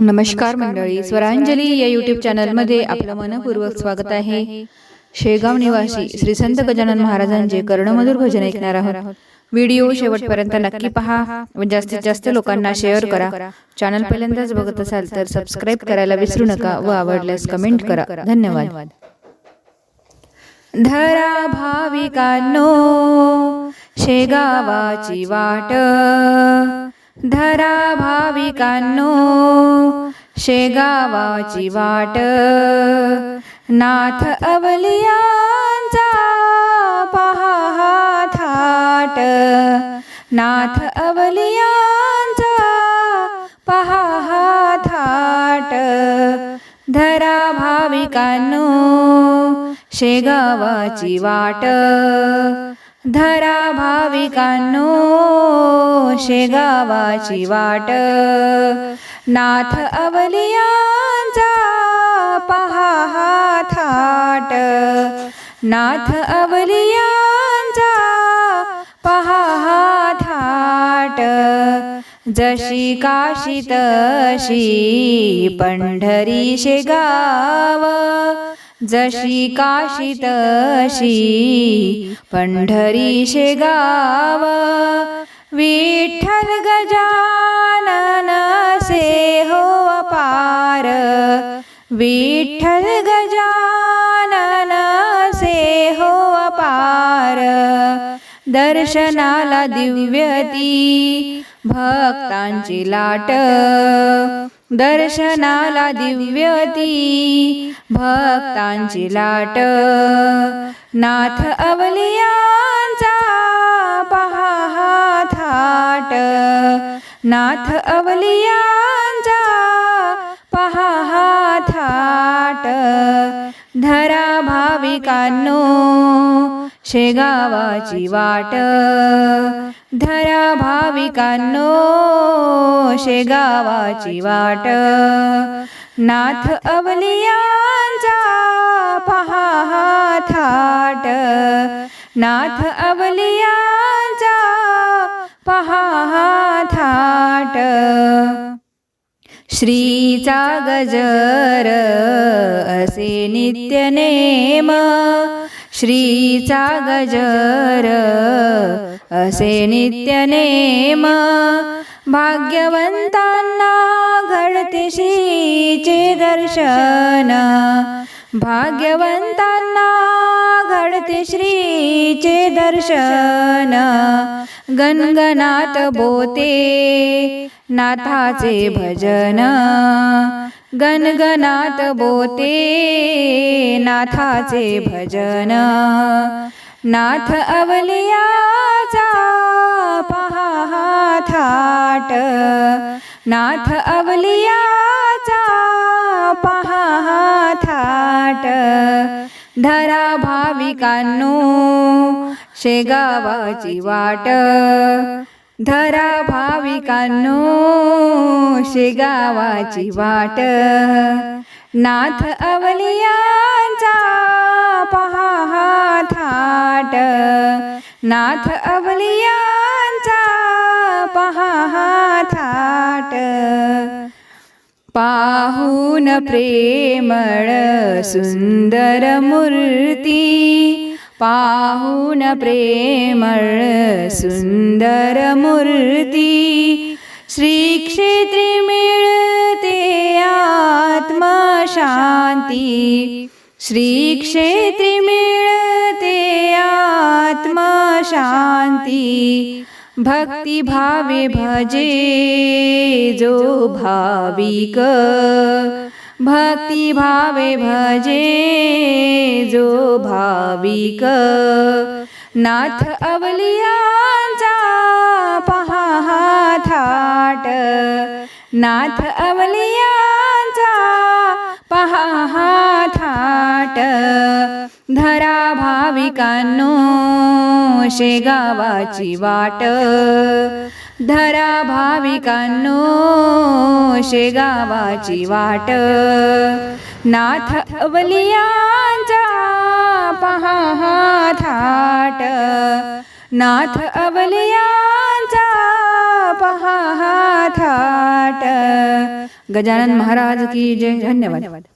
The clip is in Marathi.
नमस्कार मंडळी स्वरांजली या युट्यूब चॅनलमध्ये आपलं मनपूर्वक स्वागत आहे. शेगाव निवासी श्री संत गजानन महाराजांचे कर्णमधुर भजन ऐकणार आहोत. व्हिडिओ शेवटपर्यंत नक्की पहा व जास्तीत जास्त लोकांना शेअर करा. चॅनल पहिल्यांदाच बघत असाल तर सबस्क्राईब करायला विसरू नका व आवडल्यास कमेंट करा. धन्यवाद. धरा भाविकांनो शेगावाची वाट धरा भाविकांनो शेगावाची वाट. नाथ अवलियांचा पहा हा थाट. नाथ अवलियांचा पहा हा थाट. धरा भाविकांनो शेगावाची वाट. धरा भाविकांनो शेगावाची वाट. नाथ अवलियांचा पहा हा थाट. नाथ अवलियांचा पहा हा थाट. जशी काशी तशी पंढरी शेगाव. जशी काशी तशी पंढरी शेगाव विठ्ठल गजानन से हो अपार. विठ्ठल गजानन से हो अपार. दर्शनाला दिव्यती भक्तांची लाट दर्शनाला दिव्यती भक्तांची लाट नाथ अवलियांचा पहा हा थाट. नाथ अवलियांचा पहा हा थाट. धरा भाविकांनो शेगावाची वाट. धरा भाविकांनो शेगावाची वाट. नाथ अवलियांचा पहा हा थाट. नाथ अवलियांचा पहा हा थाट. श्रीचा गजर असे नित्य नेम. श्रीचा गजर असे नित्य नेम. भाग्यवंतांना घडते श्रीचे दर्शन. भाग्यवंतांना घडते श्रीचे दर्शन. गणगणात बोते नाथाचे भजन. गणगणात बोते नाथाचे भजन. नाथ अवलियाचा पहा हा थाट. नाथ अवलियाचा पहा हा थाट. धरा भाविकांनो शेगावाची वाट. धरा भाविकांनो शेगावाची वाट. नाथ अवलियांचा पहा हा थाट. नाथ अवलियांचा पहा हा थाट. पाहून प्रेमळ सुंदर मूर्ती पाहून प्रेमळ सुंदर मूर्ती श्री क्षेत्री मिळते आत्मशांती श्री क्षेत्री मिळते आत्मशांती भक्ती भावे भजे जो भाविक। भक्ती भावे भजे जो भाविक। नाथ अवलियांचा पहा हा थाट। नाथ अवलिया वाट धरा भाविकांनो शेगावाची वाट धरा भाविकांनो शेगावाची वाट नाथ अवलियांचा पहा थाट नाथ अवलियांचा पहा थाट. गजानन महाराज की जय. धन्यवाद.